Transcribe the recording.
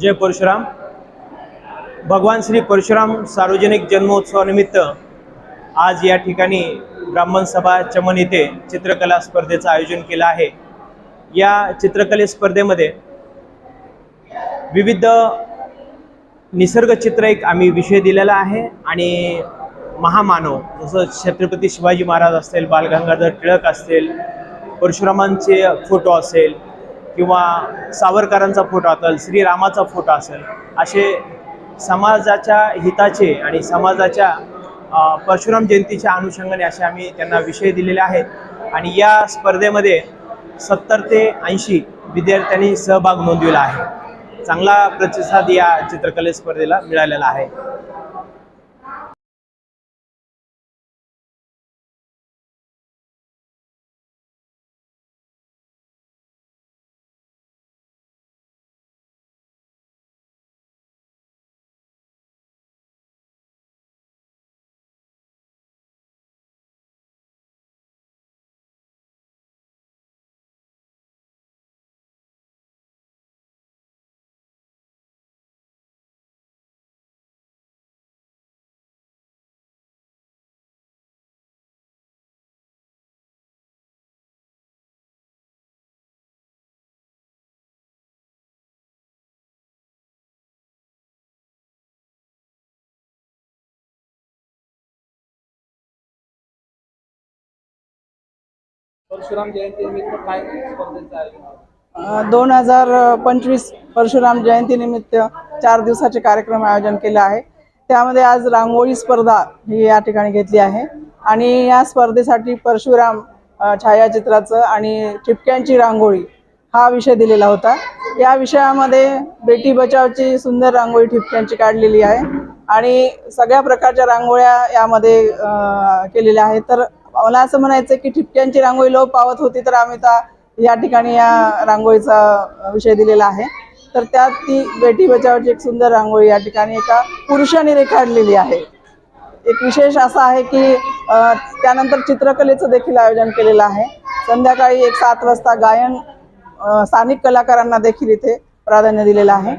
जय परशुराम. भगवान श्री परशुराम सार्वजनिक जन्मोत्सवानिमित्त आज या ठिकाणी ब्राह्मण सभा चमन येथे चित्रकला स्पर्धेचं आयोजन केलं आहे. या चित्रकले स्पर्धेमध्ये विविध निसर्गचित्र एक आम्ही विषय दिलेला आहे आणि महामानव जसं छत्रपती शिवाजी महाराज असतील बालगंगाधर टिळक असतील परशुरामांचे फोटो असेल किंवा सावरकरांचा फोटो असेल श्रीरामाचा फोटो असेल असे समाजाच्या हिताचे आणि समाजाच्या परशुराम जयंतीच्या अनुषंगाने असे आम्ही त्यांना विषय दिलेले आहेत. आणि या स्पर्धेमध्ये सत्तर ते ऐंशी विद्यार्थ्यांनी सहभाग नोंदविला आहे. चांगला प्रतिसाद या चित्रकले स्पर्धेला मिळालेला आहे. परशुराम जयंती निमित्त काय स्पर्धेचं आयोजन दोन हजार पंचवीस परशुराम जयंतीनिमित्त चार दिवसाचे कार्यक्रम आयोजन केले आहे. त्यामध्ये आज रांगोळी स्पर्धा ही या ठिकाणी घेतली आहे. आणि या स्पर्धेसाठी परशुराम छायाचित्राचं आणि चिपक्यांची रांगोळी हा विषय दिलेला होता. या विषयामध्ये बेटी बचावची सुंदर रांगोळी ठिपक्यांची काढलेली आहे. आणि सगळ्या प्रकारच्या रांगोळ्या यामध्ये केलेल्या आहेत. तर मला असं म्हणायचं की ठिपक्यांची रांगोळी लोप पावत होती तर आम्ही तर या ठिकाणी या रांगोळीचा विषय दिलेला आहे. तर त्यात ती बेटी बचावची एक सुंदर रांगोळी या ठिकाणी एका पुरुषाने रेखाडलेली आहे. एक विशेष असा आहे की त्यानंतर चित्रकलेचं देखील आयोजन केलेलं आहे. संध्याकाळी एक सात वाजता गायन स्थानिक कलाकारांना देखील इथे प्राधान्य दिलेलं आहे.